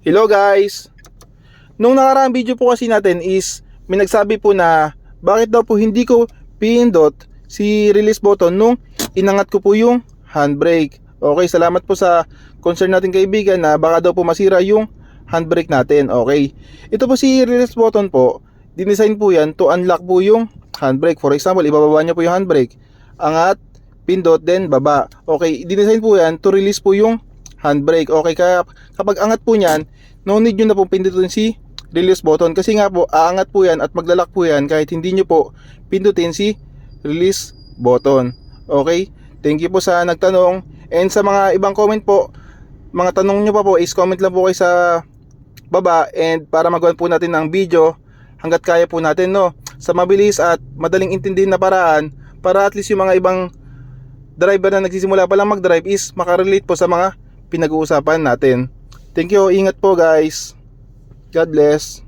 Hello guys! Nung nakaraang video po kasi natin is may nagsabi po na bakit daw po hindi ko pindot si release button nung inangat ko po yung handbrake. Okay, salamat po sa concern natin kaibigan na baka daw po masira yung handbrake natin. Okay. Ito po si release button po. Dinesign po yan to unlock po yung handbrake. For example, ibababa niyo po yung handbrake. Angat, pindot, then baba. Okay, dinesign po yan to release po yung handbrake. Okay, kaya kapag angat po niyan, no need nyo na pong pindutin si release button. Kasi nga po, aangat po yan at maglalak po yan kahit hindi nyo po pindutin si release button. Okay? Thank you po sa nagtanong. And sa mga ibang comment po, mga tanong nyo pa po is comment lang po kayo sa baba and para magawan po natin ng video hanggat kaya po natin no sa mabilis at madaling intindihin na paraan para at least yung mga ibang driver na nagsisimula pa lang mag-drive is makarelate po sa mga pinag-uusapan natin. Thank you, ingat po guys. God bless.